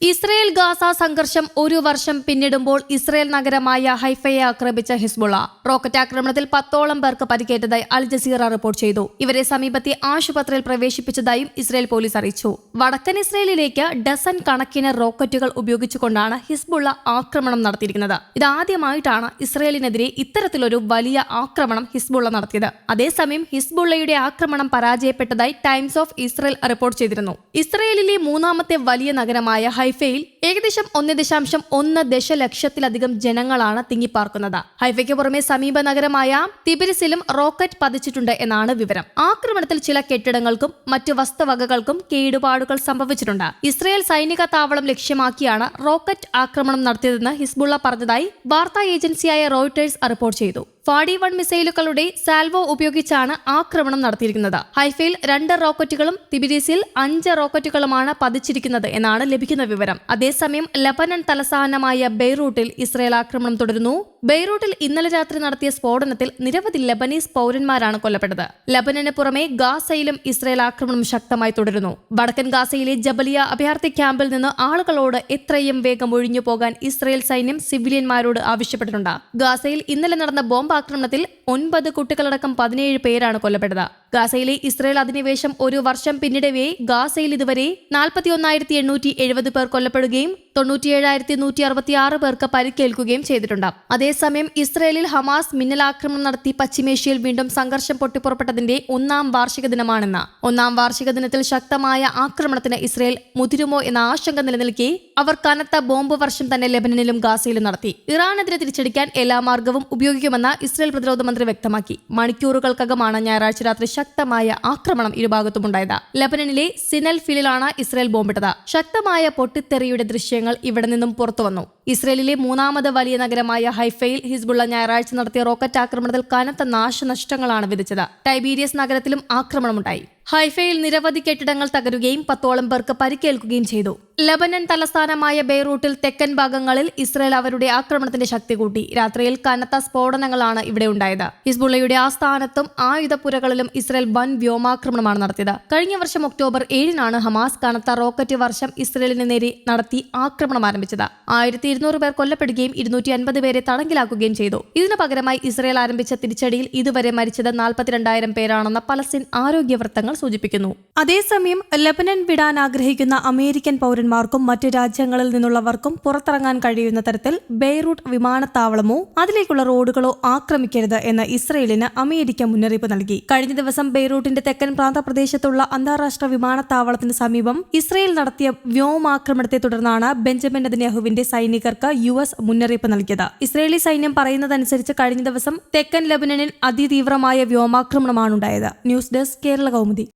Israel Gaza സംഘർഷം ഒരു വർഷം പിന്നിടുമ്പോൾ ഇസ്രയേൽ നഗരമായ ഹൈഫയെ ആക്രമിച്ച ഹിസ്ബുള്ള. റോക്കറ്റ് ആക്രമണത്തിൽ പത്തോളം പേർക്ക് പരിക്കേറ്റതായി അൽ ജസീറ റിപ്പോർട്ട് ചെയ്തു. ഇവരെ സമീപത്തെ ആശുപത്രിയിൽ പ്രവേശിപ്പിച്ചതായും ഇസ്രയേൽ പോലീസ് അറിയിച്ചു. വടക്കൻ ഇസ്രയേലിലേക്ക് ഡസൻ കണക്കിന് റോക്കറ്റുകൾ ഉപയോഗിച്ചുകൊണ്ടാണ് ഹിസ്ബുള്ള ആക്രമണം നടത്തിയിരിക്കുന്നത്. ഇതാദ്യമായിട്ടാണ് ഇസ്രയേലിനെതിരെ ഇത്തരത്തിലൊരു വലിയ ആക്രമണം ഹിസ്ബുള്ള നടത്തിയത്. അതേസമയം ഹിസ്ബുള്ളയുടെ ആക്രമണം പരാജയപ്പെട്ടതായി ടൈംസ് ഓഫ് ഇസ്രയേൽ റിപ്പോർട്ട് ചെയ്തിരുന്നു. ഇസ്രയേലിലെ മൂന്നാമത്തെ വലിയ നഗരമായ ഹൈഫയിൽ ഏകദേശം ഒന്ന് ദശാംശം ഒന്ന് ദശലക്ഷത്തിലധികം ജനങ്ങളാണ് തിങ്ങിപ്പാർക്കുന്നത്. ഹൈഫയ്ക്ക് പുറമെ സമീപ നഗരമായ തിബിരിസിലും റോക്കറ്റ് പതിച്ചിട്ടുണ്ട് എന്നാണ് വിവരം. ആക്രമണത്തിൽ ചില കെട്ടിടങ്ങൾക്കും മറ്റു വസ്തുവകകൾക്കും കേടുപാടുകൾ സംഭവിച്ചിട്ടുണ്ട്. ഇസ്രയേൽ സൈനിക താവളം ലക്ഷ്യമാക്കിയാണ് റോക്കറ്റ് ആക്രമണം നടത്തിയതെന്ന് ഹിസ്ബുള്ള പറഞ്ഞതായി വാർത്താ ഏജൻസിയായ റോയിട്ടേഴ്സ് റിപ്പോർട്ട് ചെയ്തു. ഫാഡി വൺ മിസൈലുകളുടെ സാൽവോ ഉപയോഗിച്ചാണ് ആക്രമണം നടത്തിയിരിക്കുന്നത്. ഹൈഫയിൽ രണ്ട് റോക്കറ്റുകളും തിബിരിസിൽ അഞ്ച് റോക്കറ്റുകളുമാണ് പതിച്ചിരിക്കുന്നത് എന്നാണ് ലഭിക്കുന്ന വിവരം. അതേസമയം ലബനൻ തലസ്ഥാനമായ ബെയ്റൂട്ടിൽ ഇസ്രയേൽ ആക്രമണം തുടരുന്നു. ബെയ്റൂട്ടിൽ ഇന്നലെ രാത്രി നടത്തിയ സ്ഫോടനത്തിൽ നിരവധി ലബനീസ് പൗരന്മാരാണ് കൊല്ലപ്പെട്ടത്. ലബനന് പുറമെ ഗാസയിലും ഇസ്രയേൽ ആക്രമണം ശക്തമായി തുടരുന്നു. വടക്കൻ ഗാസയിലെ ജബലിയ അഭയാർത്ഥി ക്യാമ്പിൽ നിന്ന് ആളുകളോട് എത്രയും വേഗം ഒഴിഞ്ഞു പോകാൻ ഇസ്രയേൽ സൈന്യം സിവിലിയന്മാരോട് ആവശ്യപ്പെട്ടിട്ടുണ്ട്. ഗാസയിൽ ഇന്നലെ നടന്ന ബോംബ് ആക്രമണത്തിൽ ഒൻപത് കുട്ടികളടക്കം പതിനേഴ് പേരാണ് കൊല്ലപ്പെട്ടത്. ഗാസയിലെ ഇസ്രയേൽ അധിനിവേശം ഒരു വർഷം പിന്നിടവേ ഗാസയിൽ ഇതുവരെ നാൽപ്പത്തിയൊന്നായിരത്തി എണ്ണൂറ്റി എഴുപത് പേർ കൊല്ലപ്പെടുകയും തൊണ്ണൂറ്റിയേഴായിരത്തി നൂറ്റി അറുപത്തി ആറ് പേർക്ക് പരിക്കേൽക്കുകയും ചെയ്തിട്ടുണ്ട്. അതേസമയം ഇസ്രയേലിൽ ഹമാസ് മിന്നലാക്രമണം നടത്തി പശ്ചിമേഷ്യയിൽ വീണ്ടും സംഘർഷം പൊട്ടിപ്പുറപ്പെട്ടതിന്റെ ഒന്നാം വാർഷിക ദിനമാണെന്ന്. ഒന്നാം വാർഷിക ദിനത്തിൽ ശക്തമായ ആക്രമണത്തിന് ഇസ്രയേൽ മുതിരുമോ എന്ന ആശങ്ക നിലനിൽക്കെ അവർ കനത്ത ബോംബ് വർഷം തന്നെ ലെബനനിലും ഗാസയിലും നടത്തി. ഇറാനെതിരെ തിരിച്ചടിക്കാൻ എല്ലാ മാർഗവും ഉപയോഗിക്കുമെന്ന് ഇസ്രയേൽ പ്രതിരോധ മന്ത്രി വ്യക്തമാക്കി. മണിക്കൂറുകൾക്കകമാണ് ഞായറാഴ്ച രാത്രി ശക്തമായ ആക്രമണം ഇരുഭാഗത്തുമുണ്ടായത്. ലബനനിലെ സിനൽ ഫിലിലാണ് ഇസ്രയേൽ ബോംബിട്ടത്. ശക്തമായ പൊട്ടിത്തെറിയുടെ ദൃശ്യങ്ങൾ ഇവിടെ നിന്നും പുറത്തുവന്നു. ഇസ്രയേലിലെ മൂന്നാമത് വലിയ നഗരമായ ഹൈഫയിൽ ഹിസ്ബുള്ള ഞായറാഴ്ച നടത്തിയ റോക്കറ്റ് ആക്രമണത്തിൽ കനത്ത നാശനഷ്ടങ്ങളാണ് വിധിച്ചത് ടൈബീരിയസ് നഗരത്തിലും ആക്രമണമുണ്ടായി. ഹൈഫയിൽ നിരവധി കെട്ടിടങ്ങൾ തകരുകയും പത്തോളം പേർക്ക് പരിക്കേൽക്കുകയും ചെയ്തു. ലബനൻ തലസ്ഥാനമായ ബെയ്റൂട്ടിൽ തെക്കൻ ഭാഗങ്ങളിൽ ഇസ്രയേൽ അവരുടെ ആക്രമണത്തിന്റെ ശക്തി കൂട്ടി. രാത്രിയിൽ കനത്ത സ്ഫോടനങ്ങളാണ് ഇവിടെ ഉണ്ടായത്. ഹിസ്ബുള്ളയുടെ ആസ്ഥാനത്തും ആയുധപ്പുരകളിലും ഇസ്രയേൽ വൻ വ്യോമാക്രമണമാണ് നടത്തിയത്. കഴിഞ്ഞ വർഷം ഒക്ടോബർ ഏഴിനാണ് ഹമാസ് കനത്ത റോക്കറ്റ് വർഷം ഇസ്രയേലിന് നേരെ നടത്തി ആക്രമണം ആരംഭിച്ചത്. ആയിരത്തി ഇരുന്നൂറ് പേർ കൊല്ലപ്പെടുകയും ഇരുന്നൂറ്റി അൻപത് പേരെ തടങ്കിലാക്കുകയും ചെയ്തു. ഇതിനു പകരമായി ഇസ്രയേൽ ആരംഭിച്ച തിരിച്ചടിയിൽ ഇതുവരെ മരിച്ചത് നാൽപ്പത്തിരണ്ടായിരം പേരാണെന്ന് പലസ്തീൻ ആരോഗ്യ വൃത്തങ്ങൾ സൂചിപ്പിക്കുന്നു. അതേസമയം ലബനൻ വിടാൻ ആഗ്രഹിക്കുന്ന അമേരിക്കൻ പൗരന്മാർക്കും മറ്റ് രാജ്യങ്ങളിൽ നിന്നുള്ളവർക്കും പുറത്തിറങ്ങാൻ കഴിയുന്ന തരത്തിൽ ബെയ്റൂട്ട് വിമാനത്താവളമോ അതിലേക്കുള്ള റോഡുകളോ ആക്രമിക്കരുത് എന്ന് ഇസ്രയേലിന് അമേരിക്ക മുന്നറിയിപ്പ് നൽകി. കഴിഞ്ഞ ദിവസം ബെയ്റൂട്ടിന്റെ തെക്കൻ പ്രാന്തപ്രദേശത്തുള്ള അന്താരാഷ്ട്ര വിമാനത്താവളത്തിന് സമീപം ഇസ്രയേൽ നടത്തിയ വ്യോമാക്രമണത്തെ തുടർന്നാണ് ബെഞ്ചമിൻ നെതന്യാഹുവിന്റെ സൈനികർക്ക് യു എസ് മുന്നറിയിപ്പ് നൽകിയത്. ഇസ്രയേലി സൈന്യം പറയുന്നതനുസരിച്ച് കഴിഞ്ഞ ദിവസം തെക്കൻ ലബനനിൽ അതിതീവ്രമായ വ്യോമാക്രമണമാണുണ്ടായത്. News desk Kerala Kaumudi.